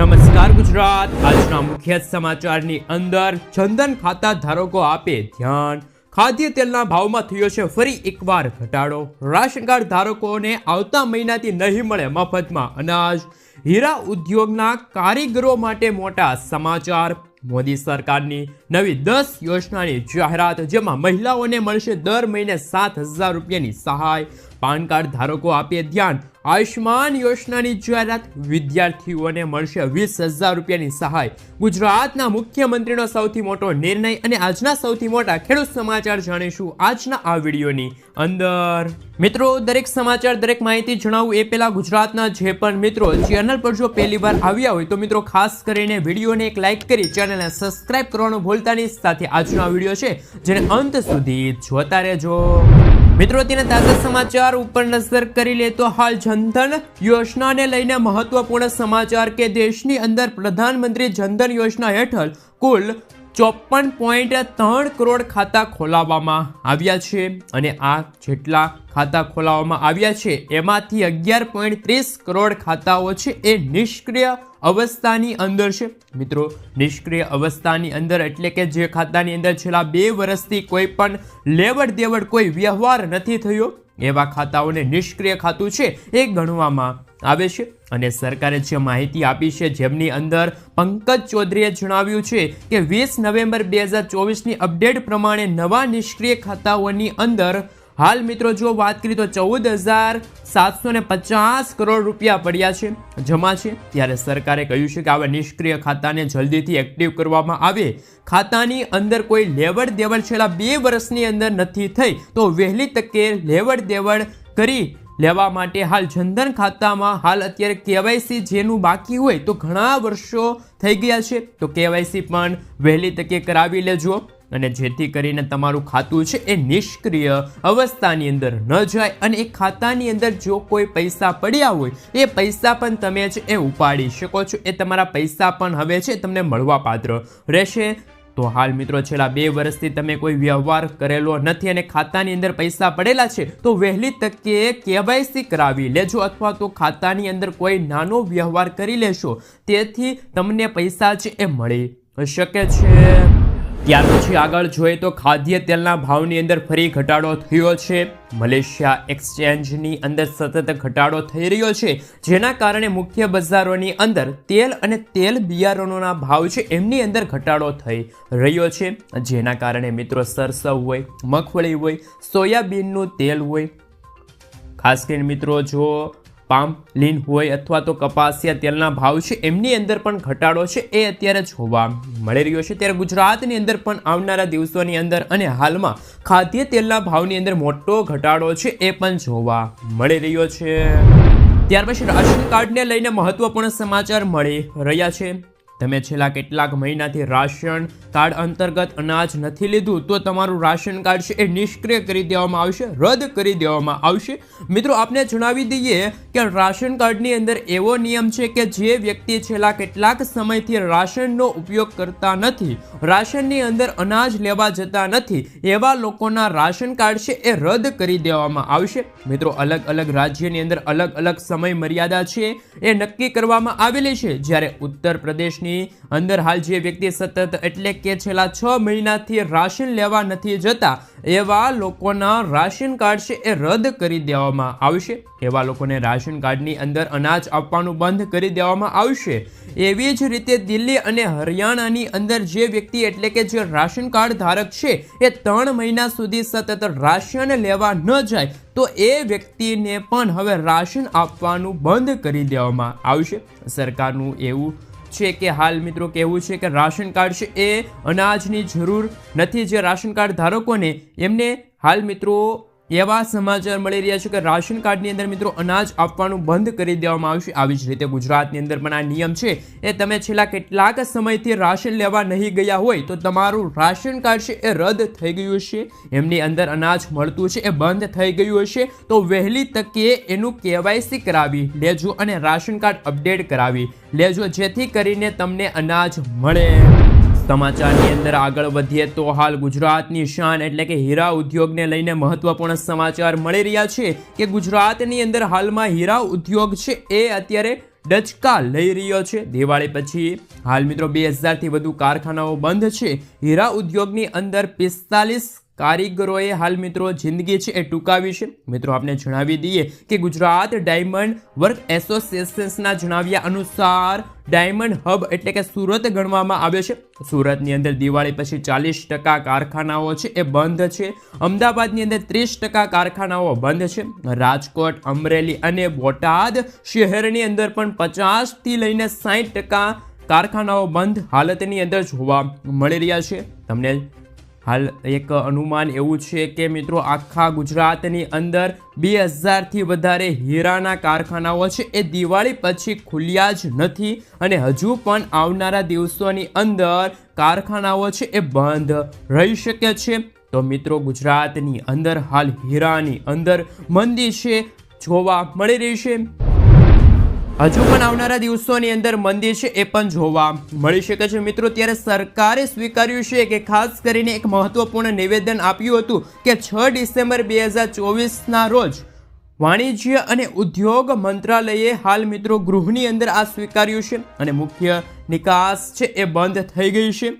નમસ્કાર ગુજરાત. આજના મુખ્ય સમાચારની અંદર ચંદન ખાતા ધારકો આપે ધ્યાન. ખાદ્ય તેલના ભાવમાં થયો છે ફરી એકવાર ઘટાડો. રાશન કાર્ડ ધારકોને આવતા મહિનાથી નહીં મળે મફતમાં અનાજ. હીરા ઉદ્યોગના કારીગરો માટે મોટા સમાચાર. મોદી સરકારની નવી દસ યોજનાની જાહેરાત, જેમાં મહિલાઓને મળશે દર મહિને સાત હજાર રૂપિયાની સહાય. પાન કાર્ડ ધારકો આપે ધ્યાન. આયુષ્માન યોજનાની જાહેરાત વિદ્યાર્થીઓને મળશે વીસ હજાર રૂપિયાની સહાય. ગુજરાતના મુખ્યમંત્રીનો સૌથી મોટો નિર્ણય અને આજના સૌથી મોટા ખેડૂત સમાચાર જાણીશું આજના આ વિડીયોની અંદર. મિત્રો, દરેક સમાચાર, દરેક માહિતી જણાવું એ પહેલાં ગુજરાતના જે પણ મિત્રો ચેનલ પર જો પહેલી વાર આવ્યા હોય તો મિત્રો ખાસ કરીને વિડીયોને એક લાઇક કરી ચેનલને સબસ્ક્રાઇબ કરવાનું ભૂલતાની સાથે આજનો આ વીડિયો છે, જેને અંત સુધી જોતા રહેજો. મિત્રો તેના તાજા સમાચાર ઉપર નજર કરી લે તો હાલ જનધન યોજનાને લઈને મહત્વપૂર્ણ સમાચાર કે દેશની અંદર પ્રધાનમંત્રી જનધન યોજના હેઠળ કુલ ચોપન પોઈન્ટ ત્રણ કરોડ ખાતા ખોલાવવામાં આવ્યા છે. અને આ જેટલા ખાતા ખોલાવવામાં આવ્યા છે, એમાંથી અગિયાર પોઈન્ટ ત્રીસ કરોડ ખાતાઓ છે એ નિષ્ક્રિય અવસ્થાની અંદર છે. મિત્રો, નિષ્ક્રિય અવસ્થાની અંદર એટલે કે જે ખાતાની અંદર છેલ્લા બે વર્ષથી કોઈ પણ લેવડ દેવડ કોઈ વ્યવહાર નથી થયો, એવા ખાતાઓને નિષ્ક્રિય ખાતું છે એ ગણવામાં આવે છે. અને સરકારે જે માહિતી આપી છે, જેમની અંદર પંકજ ચૌધરીએ જણાવ્યું છે કે વીસ નવેમ્બર બે હજાર ચોવીસની અપડેટ પ્રમાણે નવા નિષ્ક્રિય ખાતાઓની અંદર હાલ મિત્રો જો વાત કરીએ તો ચૌદ હજાર સાતસો ને પચાસ કરોડ રૂપિયા પડ્યા છે, જમા છે. ત્યારે સરકારે કહ્યું છે કે આવા નિષ્ક્રિય ખાતાને જલ્દીથી એક્ટિવ કરવામાં આવે. ખાતાની અંદર કોઈ લેવડ દેવડ છેલ્લા બે વર્ષની અંદર નથી થઈ, તો વહેલી તકે લેવડ દેવડ કરી લેવા માટે હાલ જનધન ખાતામાં હાલ અત્યારે કેવાયસી જેનું બાકી હોય તો ઘણા વર્ષો થઈ ગયા છે. તો કેવાયસી પણ વહેલી તકે કરાવી લેજો. અને જેથી કરીને તમારું ખાતું છે એ નિષ્ક્રિય અવસ્થાની અંદર ન જાય અને એ ખાતાની અંદર જો કોઈ પૈસા પડ્યા હોય, એ પૈસા પણ તમે છે એ ઉપાડી શકો છો. એ તમારા પૈસા પણ હવે છે તમને મળવાપાત્ર રહેશે. તો હાલ મિત્રો છેલ્લા બે વર્ષથી તમે કોઈ વ્યવહાર કરેલો નથી અને ખાતાની અંદર પૈસા પડેલા છે, તો વહેલી તકે કેવાયસી કરાવી લેજો અથવા તો ખાતાની અંદર કોઈ નાનો વ્યવહાર કરી લેશો. તેથી તમને પૈસા છે એ મળી શકે છે. ત્યાર પછી આગળ જોઈએ તો ખાદ્ય તેલના ભાવની અંદર ફરી ઘટાડો થયો છે. મલેશિયા એક્સચેન્જની અંદર સતત ઘટાડો થઈ રહ્યો છે. જેના કારણે મુખ્ય બજારોની અંદર તેલ અને તેલ બિયારણોના ભાવ છે એમની અંદર ઘટાડો થઈ રહ્યો છે. જેના કારણે મિત્રો સરસવ હોય, મગફળી હોય, સોયાબીનનું તેલ હોય. ખાસ કરીને મિત્રો જો પામ, લીન હોય અથવા તો કપાસિયા તેલના ભાવ છે, એમની અંદર પણ ઘટાડો છે, એ અત્યારે જોવા મળી રહ્યો છે. ત્યારે ગુજરાતની અંદર પણ આવનારા દિવસોની અંદર અને હાલમાં ખાદ્ય તેલના ભાવની અંદર મોટો ઘટાડો છે, એ પણ જોવા મળી રહ્યો છે. ત્યાર પછી રાશન કાર્ડને લઈને મહત્વપૂર્ણ સમાચાર મળી રહ્યા છે. તમે છેલ્લા કેટલાક મહિનાથી રાશન કાર્ડ અંતર્ગત અનાજ નથી લીધું, તો તમારું રાશન કાર્ડ છે એ નિષ્ક્રિય કરી દેવામાં આવશે, રદ કરી દેવામાં આવશે. મિત્રો, આપને જણાવી દઈએ કે રાશન કાર્ડની અંદર એવો નિયમ છે કે જે વ્યક્તિ છેલ્લા કેટલાક સમયથી રાશનનો ઉપયોગ કરતા નથી, રાશનની અંદર અનાજ લેવા જતા નથી, એવા લોકોના રાશન કાર્ડ છે એ રદ કરી દેવામાં આવશે. મિત્રો, અલગ અલગ રાજ્યની અંદર અલગ અલગ સમય મર્યાદા છે એ નક્કી કરવામાં આવેલી છે. જ્યારે ઉત્તર પ્રદેશની અંદર હાલ જે વ્યક્તિ સતત એટલે કે છેલ્લા છ મહિનાથી રાશન લેવા નથી જતા, એવા લોકોના રાશન કાર્ડ છે એ રદ કરી દેવામાં આવશે. એવા લોકોને રાશન કાર્ડની અંદર અનાજ આપવાનું બંધ કરી દેવામાં આવશે. એવી જ રીતે દિલ્હી અને હરિયાણાની અંદર જે વ્યક્તિ એટલે કે જે રાશન કાર્ડ ધારક છે, એ ત્રણ મહિના સુધી સતત રાશન લેવા ન જાય, તો એ વ્યક્તિને પણ હવે રાશન આપવાનું બંધ કરી દેવામાં આવશે. સરકારનું એવું છે કે હાલ મિત્રો કહેવું છે કે રાશન કાર્ડ છે એ અનાજની જરૂર નથી. જે રાશન કાર્ડ ધારકોને એમને હાલ મિત્રો એવા સમાચાર મળી રહ્યા છે કે રાશન કાર્ડની અંદર મિત્રો અનાજ આપવાનું બંધ કરી દેવામાં આવશે. આવી જ રીતે ગુજરાતની અંદર પણ આ નિયમ છે. એ તમે છેલ્લા કેટલાક સમયથી રાશન લેવા નહીં ગયા હોય તો તમારું રાશન કાર્ડ છે એ રદ થઈ ગયું હશે. એમની અંદર અનાજ મળતું છે એ બંધ થઈ ગયું હશે. તો વહેલી તકે એનું કેવાયસી કરાવી, લેજો અને રાશન કાર્ડ અપડેટ કરાવી. લેજો જેથી કરીને તમને અનાજ મળે. સમાચારની અંદર આગળ વધીએ તો હાલ ગુજરાતની શાન એટલે કે હીરા ઉદ્યોગને લઈને મહત્વપૂર્ણ સમાચાર મળી રહ્યા છે કે ગુજરાતની અંદર હાલમાં હીરા ઉદ્યોગ છે એ અત્યારે ડચકા લઈ રહ્યો છે. દિવાળી પછી હાલ મિત્રો બે હજારથી વધુ કારખાનાઓ બંધ છે. હીરા ઉદ્યોગની અંદર પિસ્તાલીસ કારીગરોએ હાલ મિત્રો જિંદગી છે એ ટૂંકાવી છે. મિત્રો આપણે જણાવી દઈએ કે ગુજરાત ડાયમંડ વર્ક એસોસિએશન્સના જણાવ્યા અનુસાર ડાયમંડ હબ એટલે કે સુરત ગણવામાં આવે છે. સુરતની અંદર દિવાળી પછી ચાલીસ ટકા કારખાનાઓ છે એ બંધ છે. અમદાવાદની અંદર ત્રીસ ટકા કારખાનાઓ બંધ છે. રાજકોટ, અમરેલી અને બોટાદ શહેરની અંદર પણ પચાસથી લઈને સાઠ ટકા કારખાનાઓ બંધ હાલતની અંદર જોવા મળી રહ્યા છે. તમને હાલ એક અનુમાન એવું છે કે મિત્રો આખા ગુજરાતની અંદર બે હજારથી વધારે હીરાના કારખાનાઓ છે. એ દિવાળી પછી ખુલ્યા જ નથી અને હજુ પણ આવનારા દિવસોની અંદર કારખાનાઓ છે એ બંધ રહી શકે છે. તો મિત્રો ગુજરાતની અંદર હાલ હીરાની અંદર મંદી છે, જોવા મળી રહી છે. હજુ પણ આવનારા દિવસોની અંદર મંદી છે એ પણ જોવા મળી શકે છે. મિત્રો, ત્યારે સરકારે સ્વીકાર્યું છે કે ખાસ કરીને એક મહત્વપૂર્ણ નિવેદન આપ્યું હતું કે છ ડિસેમ્બર બે હજાર ચોવીસના રોજ વાણિજ્ય અને ઉદ્યોગ મંત્રાલયે હાલ મિત્રો ગૃહની અંદર આ સ્વીકાર્યું છે અને મુખ્ય નિકાસ છે એ બંધ થઈ ગઈ છે.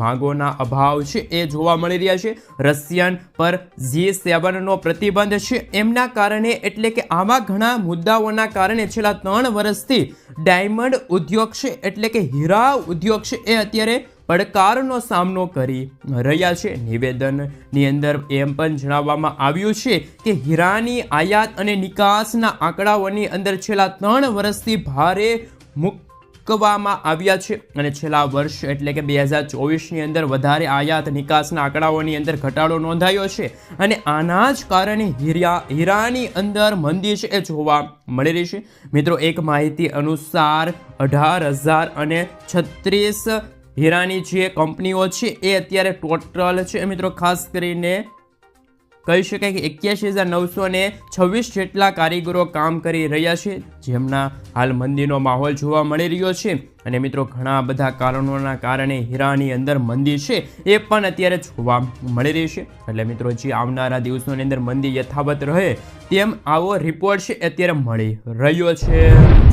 માંગોના અભાવ છે એ જોવા મળી રહ્યા છે. રશિયન પર જી સેવનનો પ્રતિબંધ છે. એમના કારણે એટલે કે આવા ઘણા મુદ્દાઓના કારણે છેલ્લા ત્રણ વર્ષથી ડાયમંડ ઉદ્યોગ છે એટલે કે હીરા ઉદ્યોગ છે એ અત્યારે પડકારનો સામનો કરી રહ્યા છે. નિવેદનની અંદર એમ પણ જણાવવામાં આવ્યું છે કે હીરાની આયાત અને નિકાસના આંકડાઓની અંદર છેલ્લા ત્રણ વર્ષથી ભારે મૂકવામાં આવ્યા છે અને છેલ્લા વર્ષ એટલે કે બે હજાર ચોવીસની અંદર વધારે આયાત નિકાસના આંકડાઓની અંદર ઘટાડો નોંધાયો છે અને આના જ કારણે હીરા હીરાની અંદર મંદી છે એ જોવા મળી રહી છે. મિત્રો, એક માહિતી અનુસાર અઢાર હજાર અને છત્રીસ હીરાની જે કંપનીઓ છે એ અત્યારે ટોટલ છે, મિત્રો, ખાસ કરીને કહી શકાય કે એક્યાસી હજાર નવસો ને છવ્વીસ જેટલા કારીગરો કામ કરી રહ્યા છે, જેમના હાલ મંદીનો માહોલ જોવા મળી રહ્યો છે. અને મિત્રો, ઘણા બધા કારણોના કારણે હીરાની અંદર મંદી છે, એ પણ અત્યારે જોવા મળી રહી છે. એટલે મિત્રો, જે આવનારા દિવસોની અંદર મંદી યથાવત રહે તેમ આવો રિપોર્ટ છે, અત્યારે મળી રહ્યો છે.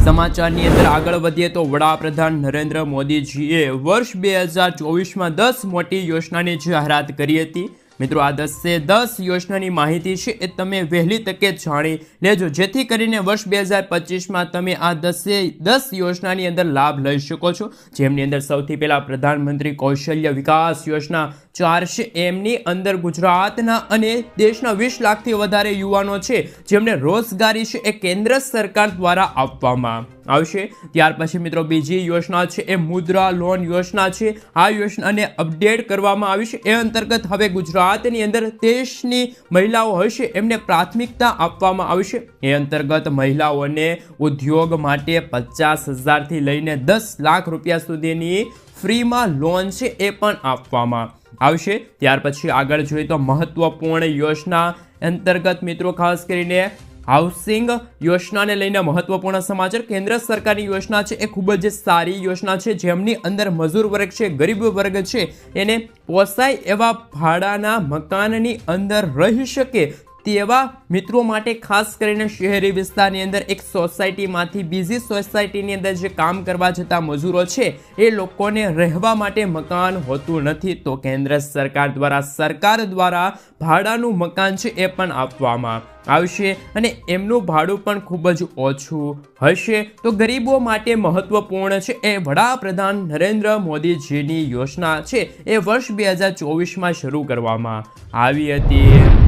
સમાચારની અંદર આગળ વધીએ તો વડાપ્રધાન નરેન્દ્ર મોદીજીએ વર્ષ બે હજાર ચોવીસમાં દસ મોટી યોજનાની જાહેરાત કરી હતી. મિત્રો, આ દસે દસ યોજનાની માહિતી છે, એ તમે વહેલી તકે જાણી લેજો. જેથી કરીને વર્ષ બે હજાર પચીસમાં તમે આ દસે દસ યોજનાની અંદર લાભ લઈ શકો છો. જેમની અંદર સૌથી પહેલાં પ્રધાનમંત્રી કૌશલ્ય વિકાસ યોજના ચાર છે. એમની અંદર ગુજરાતના અને દેશના વીસ લાખથી વધારે યુવાનો છે, જેમને રોજગારી છે એ કેન્દ્ર સરકાર દ્વારા આપવામાં આવશે. ત્યાર પછી મિત્રો, બીજી યોજના છે, એ મુદ્રા લોન યોજના છે. આ યોજનાને અપડેટ કરવામાં આવી છે. એ અંતર્ગત હવે ગુજરાતની અંદર દેશની મહિલાઓ હશે એમને પ્રાથમિકતા આપવામાં આવશે. એ અંતર્ગત મહિલાઓને ઉદ્યોગ માટે પચાસ હજારથી લઈને દસ લાખ રૂપિયા સુધીની ફ્રીમાં લોન છે એ પણ આપવામાં આવશે. ત્યાર પછી આગળ જોઈએ તો મહત્વપૂર્ણ યોજના અંતર્ગત મિત્રો ખાસ કરીને હાઉસિંગ યોજનાને લઈને મહત્વપૂર્ણ સમાચાર. કેન્દ્ર સરકારની યોજના છે એ ખૂબ જ સારી યોજના છે. જેમની અંદર મજૂર વર્ગ છે, ગરીબ વર્ગ છે, એને પોસાય એવા ભાડાના મકાનની અંદર રહી શકે તેવા મિત્રો માટે ખાસ કરીને શહેરી વિસ્તારની અંદર એક સોસાયટીમાંથી બીજી સોસાયટીની અંદર જે કામ કરવા જતા મજૂરો છે, એ લોકોને રહેવા માટે મકાન હોતું નથી. તો કેન્દ્ર સરકાર દ્વારા સરકાર દ્વારા ભાડાનું મકાન છે એ પણ આપવામાં આવશે અને એમનું ભાડું પણ ખૂબ જ ઓછું હશે. તો ગરીબો માટે મહત્વપૂર્ણ છે એ વડાપ્રધાન નરેન્દ્ર મોદીજીની યોજના છે, એ વર્ષ બે હજાર ચોવીસમાં શરૂ કરવામાં આવી હતી.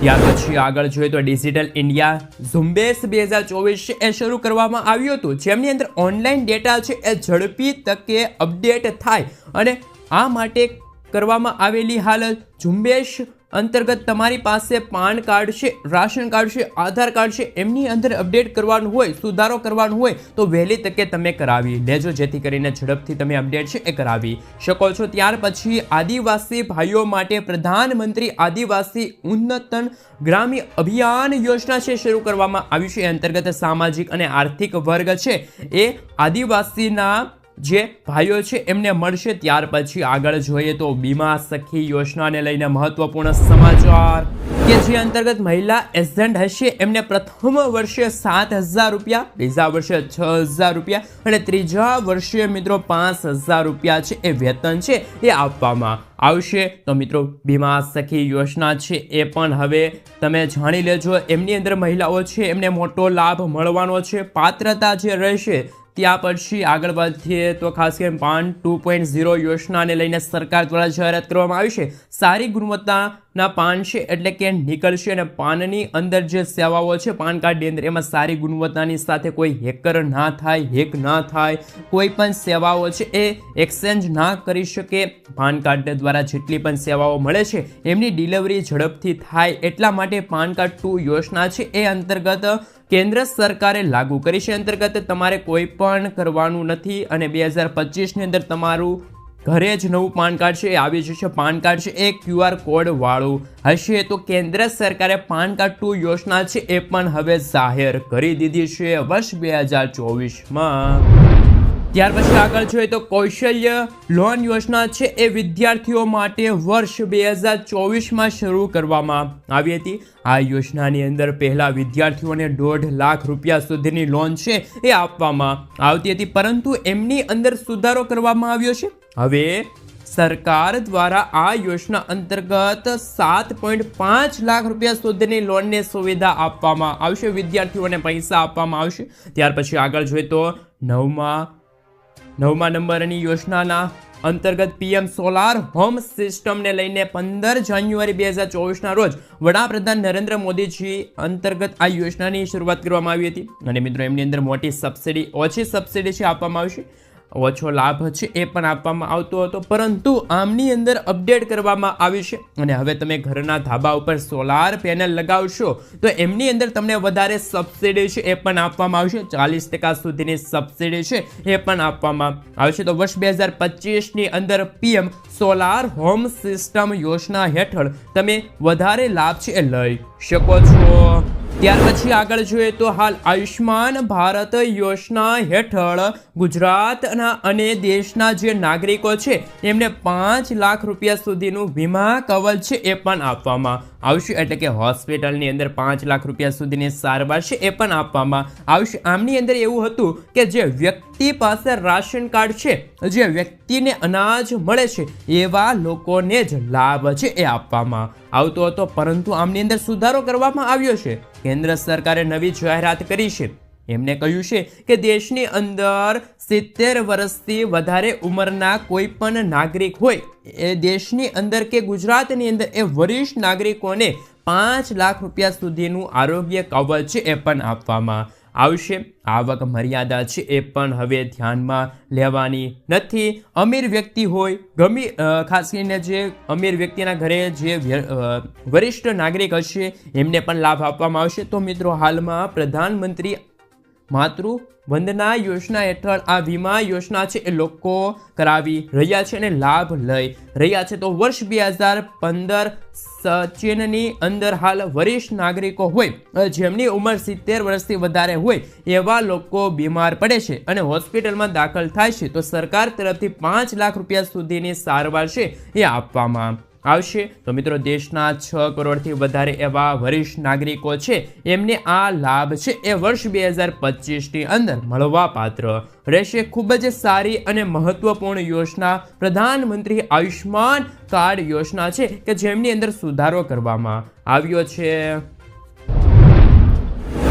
ત્યાર પછી આગળ જોઈએ તો ડિજિટલ ઇન્ડિયા ઝુંબેશ બે હજાર ચોવીસ એ શરૂ કરવામાં આવ્યું હતું. જેમની અંદર ઓનલાઈન ડેટા છે એ ઝડપી તકે અપડેટ થાય અને આ માટે કરવામાં આવેલી હાલ ઝુંબેશ અંતર્ગત તમારી પાસે પાન કાર્ડ છે, રાશન કાર્ડ છે, આધાર કાર્ડ છે, એમની અંદર અપડેટ કરવાનું હોય, સુધારો કરવાનું હોય, તો વહેલી તકે તમે કરાવી લેજો. જેથી કરીને ઝડપથી તમે અપડેટ છે એ કરાવી શકો છો. ત્યાર પછી આદિવાસી ભાઈઓ માટે પ્રધાનમંત્રી આદિવાસી ઉન્નતન ગ્રામ્ય અભિયાન યોજના છે, શરૂ કરવામાં આવી છે. અંતર્ગત સામાજિક અને આર્થિક વર્ગ છે. એ આદિવાસીના જે ભાઈઓ છે, એમને મળશે. ત્યાર પછી આગળ જોઈએ તો બીમા સખી યોજનાને લઈને મહત્વપૂર્ણ સમાચાર. કે જે અંતર્ગત મહિલા એજન્ટ હશે, એમને પ્રથમ વર્ષે સાત હજાર રૂપિયા, બીજા વર્ષે છ હજાર રૂપિયા અને ત્રીજા વર્ષે મિત્રો પાંચ હજાર રૂપિયા છે એ વેતન છે એ આપવામાં આવશે. તો મિત્રો, બીમા સખી યોજના છે એ પણ હવે તમે જાણી લેજો. એમની અંદર મહિલાઓ છે, એમને મોટો લાભ મળવાનો છે. પાત્રતા જે રહેશે ત્યાં પછી આગળ વધીએ તો ખાસ કરીને પાન ટુ પોઈન્ટ ઝીરો યોજનાને લઈને સરકાર દ્વારા જાહેરાત કરવામાં આવી છે. સારી ગુણવત્તાના પાન છે એટલે કે નીકળશે અને પાનની અંદર જે સેવાઓ છે, પાન કાર્ડની અંદર એમાં સારી ગુણવત્તાની સાથે કોઈ હેકર ના થાય, હેક ના થાય, કોઈ પણ સેવાઓ છે એ એક્સચેન્જ ના કરી શકે. પાન કાર્ડ દ્વારા જેટલી પણ સેવાઓ મળે છે, એમની ડિલિવરી ઝડપથી થાય એટલા માટે પાન કાર્ડ ટુ યોજના છે એ અંતર્ગત કેન્દ્ર સરકારે લાગુ કરી છે અંતર્ગત તમારે કોઈ પણ કરવાનું નથી અને બે હજાર પચીસની અંદર તમારું ઘરે જ નવું પાન કાર્ડ છે, એ આવી જશે. પાન કાર્ડ છે, એ ક્યુઆર કોડ વાળું હશે. તો કેન્દ્ર સરકારે પાન કાર્ડ ટુ યોજના છે, એ પણ હવે જાહેર કરી દીધી છે વર્ષ બે હજાર ચોવીસમાં. ત્યાર પછી આગળ જોઈએ તો કૌશલ્ય લોન યોજના છે એ વિદ્યાર્થીઓ માટે વર્ષ બે હજાર ચોવીસમાં શરૂ કરવામાં આવી હતી. આ યોજનાની અંદર પહેલાં વિદ્યાર્થીઓને દોઢ લાખ રૂપિયા સુધીની લોન છે એ આપવામાં આવતી હતી, પરંતુ એમની અંદર સુધારો કરવામાં આવ્યો છે. હવે સરકાર દ્વારા આ યોજના અંતર્ગત સાત પોઈન્ટ પાંચ લાખ રૂપિયા સુધીની લોનની સુવિધા આપવામાં આવશે, વિદ્યાર્થીઓને પૈસા આપવામાં આવશે. ત્યાર પછી આગળ જોઈએ તો નવમા નવમા નંબરની યોજનાના અંતર્ગત પીએમ સોલાર હોમ સિસ્ટમને લઈને પંદર જાન્યુઆરી બે હજાર ચોવીસના રોજ વડાપ્રધાન નરેન્દ્ર મોદીજી અંતર્ગત આ યોજનાની શરૂઆત કરવામાં આવી હતી. અને મિત્રો, એમની અંદર મોટી સબસિડી, ઓછી સબસિડી છે આપવામાં આવશે ઓછો લાભ છે એ પણ આપવામાં આવતો હતો. પરંતુ આમની અંદર અપડેટ કરવામાં આવી છે. અને હવે તમે ઘરના ધાબા ઉપર સોલાર પેનલ લગાવશો, તો એમની અંદર તમને વધારે સબસિડી છે એ પણ આપવામાં આવશે. ચાલીસ ટકા સુધીની સબસિડી છે એ પણ આપવામાં આવશે. તો વર્ષ બે હજાર પચીસની અંદર પીએમ સોલાર હોમ સિસ્ટમ યોજના હેઠળ તમે વધારે લાભ છે એ લઈ શકો છો. ત્યાર પછી આગળ જોઈએ તો હાલ આયુષ્માન ભારત યોજના હેઠળ ગુજરાતના અને દેશના જે નાગરિકો છે, એમને પાંચ લાખ રૂપિયા સુધીનું વીમા કવચ છે એ પણ આપવામાં આવશે. એટલે કે હોસ્પિટલની અંદર પાંચ લાખ રૂપિયા સુધીની સારવાર છે એ પણ આપવામાં આવશે. આમની અંદર એવું હતું કે જે વ્યક્તિ પાસે રાશન કાર્ડ છે, જે વ્યક્તિને અનાજ મળે છે, એવા લોકોને જ લાભ છે એ આપવામાં આવતો હતો. પરંતુ આમની અંદર સુધારો કરવામાં આવ્યો છે. કેન્દ્ર સરકારે નવી જાહેરાત કરી છે. એમને કહ્યું છે કે દેશની અંદર સિત્તેર વર્ષથી વધારે ઉંમરના કોઈ પણ નાગરિક હોય, એ દેશની અંદર કે ગુજરાતની અંદર એ વરિષ્ઠ નાગરિકોને પાંચ લાખ રૂપિયા સુધીનું આરોગ્ય કવચ એ પણ આપવામાં આવશે. આવક મર્યાદા છે એ પણ હવે ધ્યાનમાં લેવાની નથી. અમીર વ્યક્તિ હોય, ગમી ખાસ કરીને જે અમીર વ્યક્તિના ઘરે જે વરિષ્ઠ નાગરિક હશે, એમને પણ લાભ આપવામાં આવશે. તો મિત્રો, હાલમાં પ્રધાનમંત્રી માતૃ વંદના યોજના હેઠળ આ વીમા યોજના છે એ લોકો કરાવી રહ્યા છે અને લાભ લઈ રહ્યા છે. તો વર્ષ બે હજાર પંદર સચિનની અંદર હાલ વરિષ્ઠ નાગરિકો હોય જેમની ઉંમર સિત્તેર વર્ષથી વધારે હોય, એવા લોકો બીમાર પડે છે અને હોસ્પિટલમાં દાખલ થાય છે. તો સરકાર તરફથી પાંચ લાખ રૂપિયા સુધીની સારવાર છે એ આપવામાં આવશે. તો મિત્રો, દેશના છ કરોડથી વધારે એવા વરિષ્ઠ નાગરિકો છે. એમને આ લાભ છે એ વર્ષ બે હજાર પચીસની અંદર મળવા પાત્ર રહેશે. ખૂબ જ સારી અને મહત્વપૂર્ણ યોજના પ્રધાનમંત્રી આયુષ્માન કાર્ડ યોજના છે કે જેમની અંદર સુધારો કરવામાં આવ્યો છે.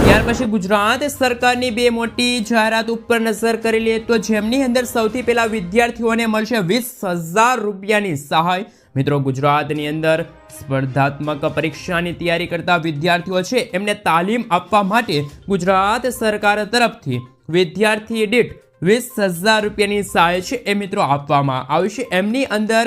ત્યાર પછી ગુજરાત સરકારની બે મોટી જાહેરાત ઉપર નજર કરી લઈએ તો જેમની અંદર સૌથી પહેલા વિદ્યાર્થીઓને મળશે વીસ હજાર રૂપિયાની સહાય. મિત્રો, ગુજરાતની અંદર સ્પર્ધાત્મક પરીક્ષાની તૈયારી કરતા વિદ્યાર્થીઓ છે, એમને તાલીમ આપવા માટે ગુજરાત સરકાર તરફથી વિદ્યાર્થી દીઠ વીસ હજાર રૂપિયાની સહાય છે, એ મિત્રો આપવામાં આવશે એમની અંદર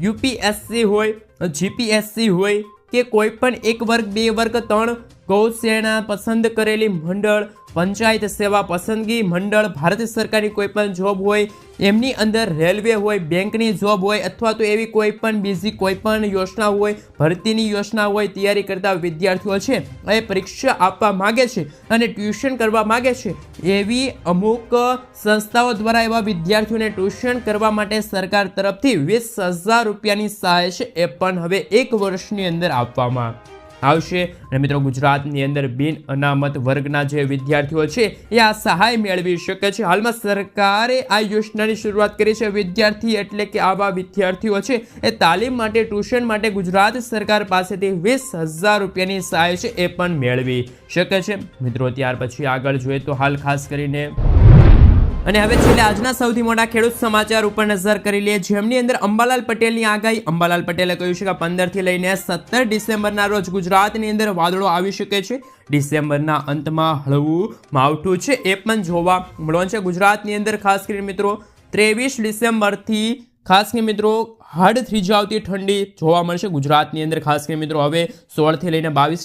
યુપીએસસી હોય જીપીએસસી હોય કે કોઈ પણ એક વર્ગ, બે વર્ગ, ત્રણ કૌશેણા પસંદ કરેલી મંડળ, પંચાયત સેવા પસંદગી મંડળ, ભારત સરકારની કોઈ પણ જોબ હોય, એમની અંદર રેલવે હોય, બેંકની જોબ હોય, અથવા તો એવી કોઈ પણ બીજી કોઈ પણ યોજના હોય, ભરતીની યોજના હોય, તૈયારી કરતા વિદ્યાર્થીઓ છે, એ પરીક્ષા આપવા માગે છે અને ટ્યુશન કરવા માગે છે. એવી અમુક સંસ્થાઓ દ્વારા એવા વિદ્યાર્થીઓને ટ્યુશન કરવા માટે સરકાર તરફથી વીસ હજાર રૂપિયાની સહાય છે, એ પણ હવે એક વર્ષની અંદર આપવામાં આવશે. અને મિત્રો, ગુજરાતની અંદર બિન અનામત વર્ગના જે વિદ્યાર્થીઓ છે, એ આ સહાય મેળવી શકે છે. હાલમાં સરકારે આ યોજનાની શરૂઆત કરી છે. વિદ્યાર્થી એટલે કે આવા વિદ્યાર્થીઓ છે, એ તાલીમ માટે, ટ્યુશન માટે ગુજરાત સરકાર પાસેથી વીસ હજાર રૂપિયાની સહાય છે, એ પણ મેળવી શકે છે. મિત્રો, ત્યાર પછી આગળ જોઈએ તો હાલ ખાસ કરીને અને હવે છેલ્લે આજના સૌથી મોટા ખેડૂત સમાચાર ઉપર નજર કરી લઈએ. જેમની અંદર અંબાલાલ પટેલની આગાહી. અંબાલાલ પટેલે કહ્યું છે કે પંદરથી લઈને સત્તર ડિસેમ્બરના રોજ ગુજરાતની અંદર વાદળો આવી શકે છે. ડિસેમ્બરના અંતમાં હળવું માવઠું છે. એ પણ જોવા મળવાનું છે. ગુજરાતની અંદર ખાસ કરીને મિત્રો ત્રેવીસ ડિસેમ્બરથી ખાસ કરીને મિત્રો હદ થ્રીજાવતી ઠંડી જોવા મળશે. ગુજરાતની અંદર ખાસ કરીને મિત્રો હવે સોળથી લઈને બાવીસ